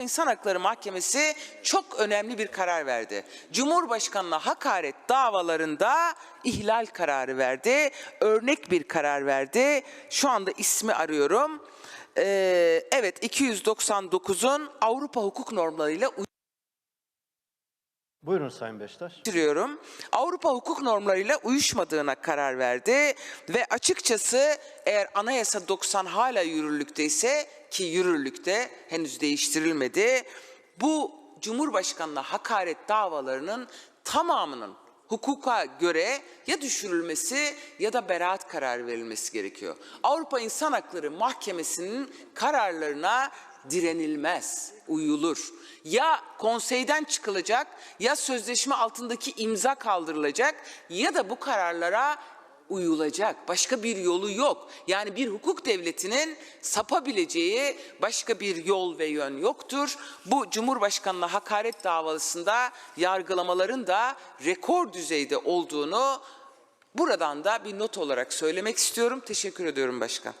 İnsan Hakları Mahkemesi çok önemli bir karar verdi. Cumhurbaşkanına hakaret davalarında ihlal kararı verdi. Örnek bir karar verdi. Şu anda ismi arıyorum. Ee, evet 299'un Avrupa hukuk normlarıyla Buyurun Sayın Beştaş. uyuşturuyorum. Avrupa hukuk normlarıyla uyuşmadığına karar verdi ve açıkçası eğer anayasa 90 hala yürürlükteyse ki yürürlükte henüz değiştirilmedi. Bu Cumhurbaşkanına hakaret davalarının tamamının hukuka göre ya düşürülmesi ya da beraat kararı verilmesi gerekiyor. Avrupa İnsan Hakları Mahkemesi'nin kararlarına direnilmez, uyulur. Ya konseyden çıkılacak, ya sözleşme altındaki imza kaldırılacak ya da bu kararlara uyulacak. Başka bir yolu yok. Yani bir hukuk devletinin sapabileceği başka bir yol ve yön yoktur. Bu Cumhurbaşkanına hakaret davasında yargılamaların da rekor düzeyde olduğunu buradan da bir not olarak söylemek istiyorum. Teşekkür ediyorum başkan.